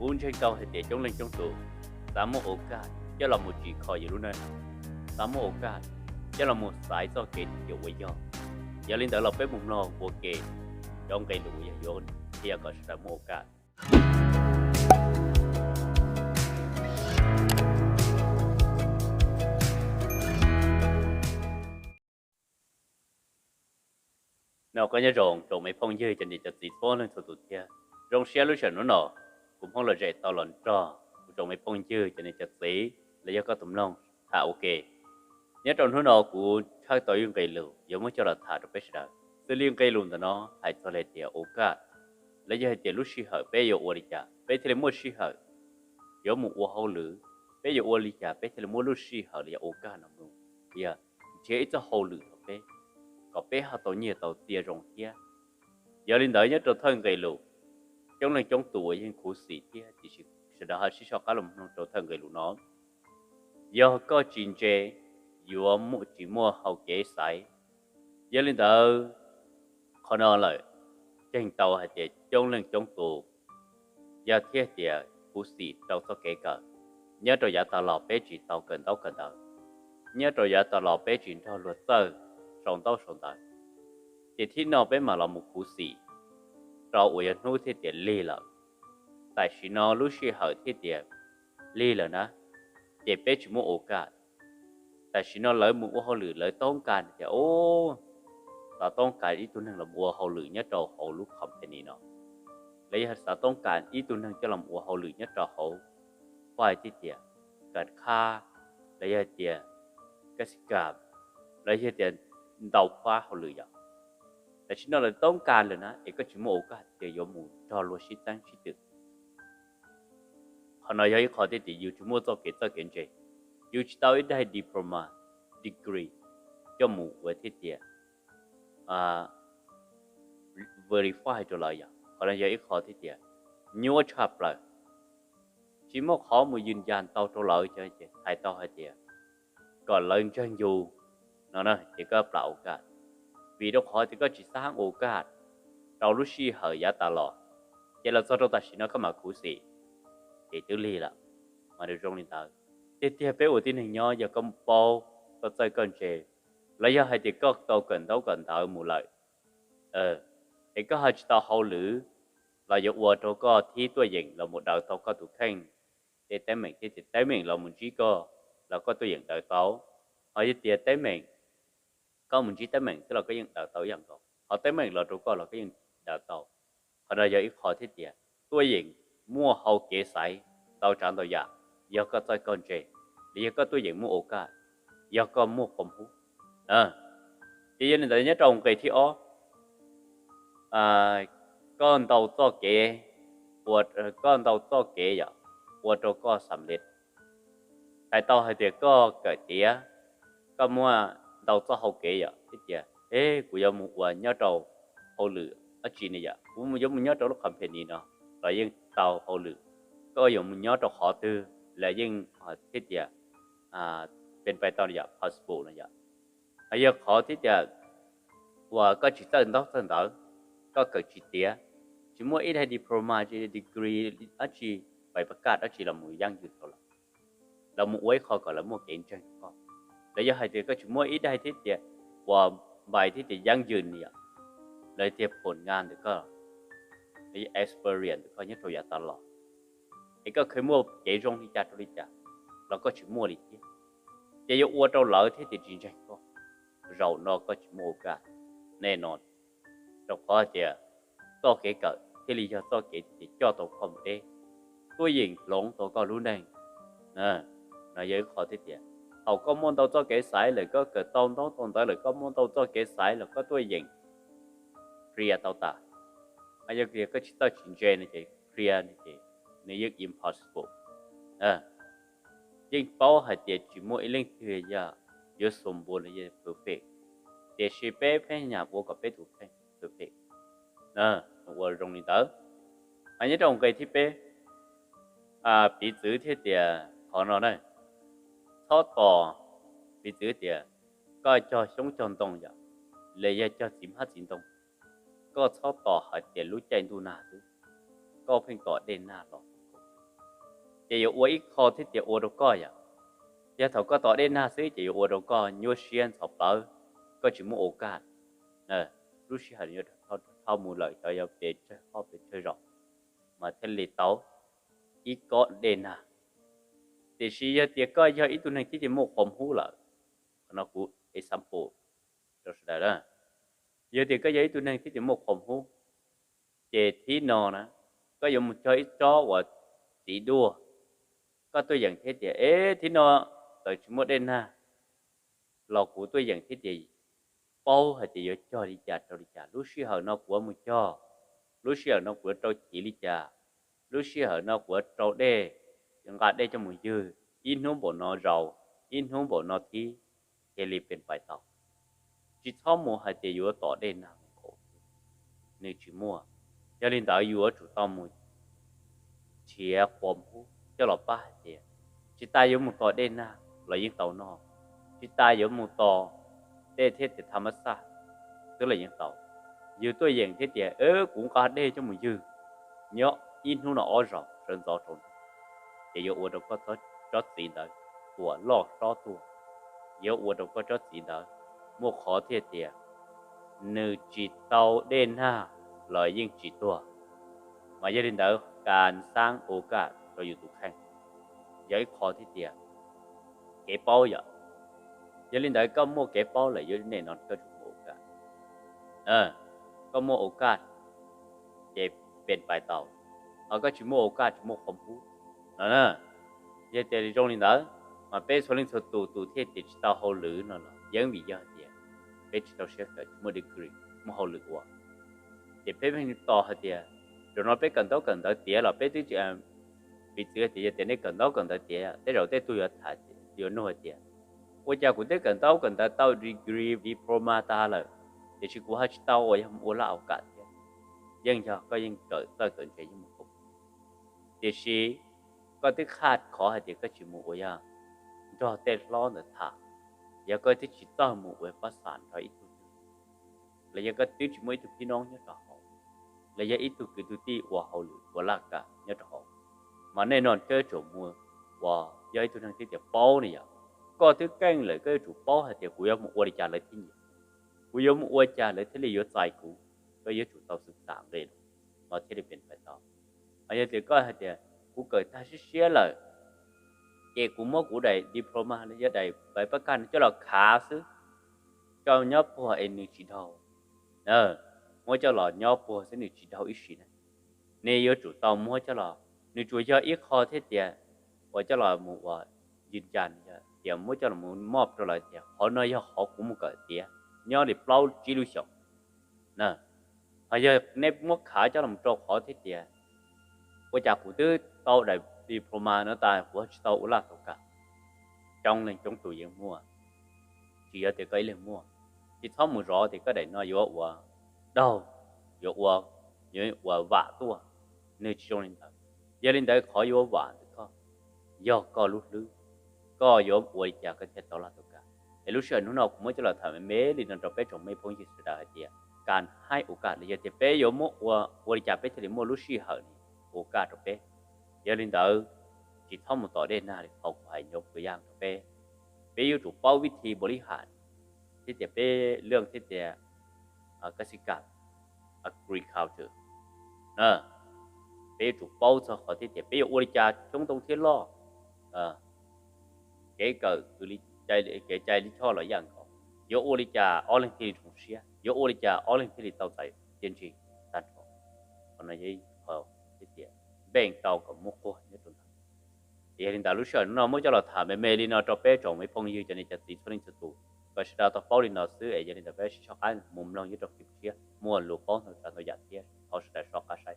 m u นเช h ơ เ cầu thì để c จง n g lên c h ố n สามโอกกาสจะเราหมดจีคอยอยู่รู่นะสามโอกาสจะเราหมดสายต่อเกตเกี่ยวไว้ย่ออย่าลืนแต่เราไปมุมนอกบัวเกตย้อมเกตหนูอย่าโยนที่ยวก็สามโอกาส nào có nhớ rộng rộng mấy phong dư trên địa chỉ phố lên thủ tục kia r ล n g xe l น u sở nó nọ กุมห้องละใจตลอดจอกูจงไม่ป้องชื่อจะในจัดสีและยก็ตุ่มน้องถ้าโอเคเนี่ยตอนทุนอกูถ้าต่อยุ่งไกลลูยังไม่จะรับถาดไปสุดาซึ่งเรื่องไกลลุนแต่เนาะหายตัวเลยเดียวโอกาสแล้ะยังเจลุชิเหอเปยอวริจาเปเทเลมุชิเหอยังมุอวเขาหรือเปยอวริจาเปเทเลมุลุชิเหอเลยโอกาสนะมึงเดียเจ้าจะเขาหรือเปก็เปหาตัวเนี่ยตัวเตี้ยรงเฮียย่าลินเดียเนี่ยตัวท่านไกลลู trong này trong tuổi nhưng khổ sĩ thì chỉ chỉ sẽ đã hết cho các lòng trong thân người lũ nó do có chuyện chế dù mua chỉ mua hậu kế sai giờ lên tờ khó nói lời trên tàu hay để trong lên trong tù do thiết địa khổ sĩ trong có kể cả nhớ rồi giả tàu lò bế chỉ tàu cần tàu cần tàu nhớ rồi giả tàu lò bế chỉ tàu luật tờ sống tàu sống tàu thì thiên nào bé mà là một khổ sĩ ราโอยนู้ที่เดียลีล่ะแต่ชินอลูชิเหาที่เดียลีล่ะนะเจ็บเป็ดชิมโอกาส แต่ชินอเลยมุ่งว่าเขาหลือเลยต้องการแต่โอ้ เราต้องการอีตุนึางลำบัวเขาหลือเนี่ยเราเขาลุกขำแเ่นี้เนาะและยศเราต้องการอีตุนึางเจ้าลำบัวเขาหลือเนี่ยเราเขาควายที่เดียกัดฆ่าและยศเดียกสิกรรและยศเดียดาวฟ้าเขาหลืออย่างแต่ฉันนั่นต้องการเลยนะเอกชิโมโอกาสจะยอมมุ่งจะรู้สิตังชิทธิ์ขณะย้อนข้อที่ติยูชุมโตเกิดตเกณฑ์ใจยูชิตาวิได้ดีปรมาดีกรีจะมูเวทีเดียอ่าเวอร์ฟายตัวลราอย่างขณะย้อนข้อที่ติยูนิวชาปเลยชิโมขอมือยืนยันต่อตัวเาใช่ไหมใช่ให้ต่อให้เดียก่อนเลราจะอยูนั่นนะเอกก็เปล่ากัน vì đâu hỏi thì có chỉ sáng ô cả đầu lúc xí hở giá ta lò vậy là do đâu ta chỉ nó có mà cú gì để tứ ly là mà được trong linh tờ tiếp theo bé ủi tin hình nhau, giờ công bố có chơi cần chế, lấy giờ hay thì có tàu cần tàu cần thở một lợi ờ thì có hai tàu hậu lữ là giờ ủa đâu có thi tôi dừng là một đầu tàu có thủ khanh để tế mình thì tế mình là một chỉ có là có tôi dừng đợi tàu hỏi thì tế mình có mình chỉ tới mình tức là cái dân đào tổ dân cổ họ tới mình là trụ co là cái dân đào tổ họ đã giờ ít họ thiết địa tôi diện mua hậu kế sải tàu trạm tàu giả giờ có tôi con trẻ giờ có tôi diện mua ô cả giờ có mua phòng hú à thì dân này nhớ trồng cây thì ó à con tàu to kế của ờ, con tàu to kế giờ dạ, của trụ co sầm liệt tại tàu hay tiệc có cởi tía có mua เราต้องเอาเกีย่ยเอ๊กูยอมว่าเนื้อเราเอาหรืออาชีเนี่ยกูม่ยมเนื้อเราลูกคำเพนีเนาะแต่ยังเราเอาหรือก็ยมเนื้อเราขอตือและยังทิศเนี่ยอ่าเป็นไปตอนเนี่ยพาสปูร์เนี่ยไอ้ยขอทิศเนี่ยว่าก็จิตตใจน้องตันตอก็เกิดจิตเตียชิมว่าไอ้ที่ดีโปรมาจีดีกรีอาชีไปประกาศอาชีเราหมูย่างยืนตลอดเราหมูไว้คอก่อนเราหมูเก่งใจก่อนแล้วยาให้เด็ก็ชุมวยอีได้ที่เดียว่าใบที่จะยั่งยืนเนี่ยเลยเทียบผลงานเด็กก็ไอ้์เพรียนเด็ก็ยังตัวอย่างตลอดไอ้ก็เคยมั่วเจรงที่จัดริจะาเราก็ชุมวยอีกจะยกอวดเราเหล่าที่ติจริงๆก็ เราเนากก็ชุมวยกันแน่นอนเราพอจะต่อเก๋เกิดที่ลีจะต่อเกิ๋จะจ้าตัวความเด้ตัวหญิงหลงตัวก็รู้แน่นะนายเยอะขอที่เดียว hầu có môn tao cho cái sai là có cái tông tao tồn tại là có môn tao cho cái sai là có tôi dành kia tao ta mà giờ kia có chỉ tao chỉ chơi này chị ria này chị này giờ impossible à nhưng bao hạt tiền chỉ mỗi linh thừa giờ giờ sống buồn là giờ perfect để sự bé phải nhà bố có bé thuộc phải perfect à vừa rong đi tới anh nhớ trong cái thiết bé à bị chữ thiết địa khó nói này thọ tỏ bị tử địa coi cho sống trong đông giờ lệ gia cho chìm hát chìm đông, có thọ tỏ hỏi tiền lũ chạy đu nà tu có phên tỏ đền nà tỏ chỉ có uống ít khó thì chỉ uống đâu có giờ giờ thọ có tỏ đền nà xứ chỉ uống đâu có nhua xiên thọ bờ có chỉ muốn ổ cạn nè lúc xí hình như thọ thọ mua lợi cho giờ để chơi họ để chơi rộng mà thân lì tấu ít có đền nà thì si giờ tiệc coi cho ít tuần này chỉ chỉ một phòng hú lợ nó cú example rồi đó đó giờ thì coi cho ít tuần này chỉ chỉ một phòng hú chế thi nọ nè có dùng chơi cho và tí đua có tôi dạng thế chế ế thi nọ tới chúng một đêm ha lò của tôi dạng thế chế bao hay thì cho đi trả, cho đi trả, lúc xưa hở nó của mình cho lúc xưa nó của trâu chỉ đi trả, lúc xưa hở nó của trâu đê จังก็ได้จะมือยืออินหูบนอเรา อินหูบนอที่เคลีเป็นไปต่อจิตท้อมัวหายใจอยู่ต่อได้นานว่านึ่จิมัวจะลินตาอยู่จุดต้อมือเชียความผู้จะหลบป้าเจียจิตตายอยู่มือต่อได้นานเรายิ่งเต่านอจิตตายอยู่มือต่อได้เทศธรรมศาสตร์ตัวเลยยังเต่าอยู่ตัวอย่างเทศเดียเออกูก็ได้จะมือยือเนาะอินหูนอเราเรินต่อทน也有我的个做้指导，我老少多，有我的个ว指导，莫好贴贴，你知道的那来应知道，มาเย็นเดาการสร้างโอกาสเราอยู่ทุกแห่งย้ายขอที่เตียเก็บเป้าอย่าเย็นเดาก็มุ่เก็บเป้าเลยยอนแน่นอนก็ถูกโอกาสเออก็มุ่โอกาส เจ็บเป็นปลายเต่าเอาก็ชิมโอกาสชิมความรู้ nó nè giờ chơi đi trong linh đó mà bé số linh số tù tù thế thì chỉ tao hậu lử nó nó vẫn bị giờ thì à. bé chỉ tao sẽ phải mua được gửi mua hậu lử quá thì bé mình to hơn thì à. rồi nó bé cần tao cần tao tía là bé tự chỉ em bị tự thì giờ này cần tao cần tao tía à. thế rồi thế tôi ở thà giờ nó tía cô cha cũng thế cần tao cần tao tao degree diploma ta là thì chỉ của hai tao ở trong ô lão cả vẫn cho có vẫn cởi tao cần chạy nhưng mà không thì ก็ที่คาดขอให้เด็กก็ชิมูโอยารอเตล้อเนถาอยาก็ที่ชิต้อมูเวปัสสานรออีตุแล้วยาก็ติดชิมวยตุพี่น้องเนี่ยต่อหอแล้วยาอีกตุกิตุตีว่าเขาหรือว่าลักกะเนี่ยต่อหอมาแน่นอนเจอจมัวว่ายาอีตุทางที่เดี๋ยวเป้าเนี่ย ก็ที่แกล้งเลยก็ถูกเป้าให้เดี๋ยวกูยอมอวดจาเลยที่นี่กูยอมอวดจาเลยที่เลยยศใจกู ก็ยศถูกเตาสิบสามเลยมาที่ได้เป็นไปต่ออันนี้เดี๋ยวก็ให้เดี๋ยวูเกิดทาเชียเลยเจกูมกูได้ดีพรมาเลยได้ไปประกันเจ้าเราขาซื้อเจ้าย่อปัวเอ็นชิดเอาเออะมัวเจ้าเลอย่อปัวสนิชิดเอาอีสินะเนยจุดตอมัวเจ้าหลอนี่จุดเจ้าอีกคอเทเตียว่าเจ้าเหลอมว่ายืนยันเดี๋ยวมัวเจ้าเหลอมมอบเจ้าหลอเดียวขอหน่อยขอคุ้มกัเดียย่อหรือเปล่าจิลุชงเนอะพอเจ้าเนบมัวขาเจ้าเรามจบขอเทเตียว่าจากกูตื้อ้าได้ดีพอมาเนตายหัวเต้าอุลาตกะจ้องเลยจ้องตัวยังมั่วจี่อาเด็กไก่เลยมั่วที่ท้องมือร้อเด็ก็ได้น้อยยวัวดาวยกวัวยังว่าว่าตัว ในช่วงนี้เยลินได้ขอยววาว่าก็ยอกก็รู้ลึกก็ยอมอ่วยจากกันเช่นตลอดกะไอ้ลูกชายนุ่นเอาคุ้ม่จะเราทำเมลินนั่เปาไปจงไม่พ้นจิสดาเดีย การให้โอกาสเลยจะไปยอมว่าบริจาคไปถึงมือลูกชายเหรอโอกาสัะเป้ยลินดาคิดท่องมต่อได้หน้าเลยเอาขวายยกไปย่างเปไปอยู่ถูกเป้าวิธีบริหาร ที่จะเป้เรื่องที่จะกสิกรรม agriculture นะไปถูกเป้าสขอที่จะไปอยู่อุริจาช่วงตรงที่ล่อเออเกะเกิดคือใจเกะใจที่ชอบหลายอย่างก่อนอยู่อุริจาออเลนทีริทงเชียอยู่อุริจาออเลนทีริเต้าใจจรินจีิตัดก่อนตอนนี้บ่งเต่ากับมุกกนี่ตัวเองแต่รู้ชัวร์นอมุจะเราถามเมลินอจะเปจงไม่พงยืจะนีจะติสนิทตูก็ชดาต่อฟอลินอซื้อเอเจนี่จะเปชะชอกันมุมลองยึดจับเทียมวนลูกป้องเรนจะตัวใเทียเขาแสดงชอกกระใช้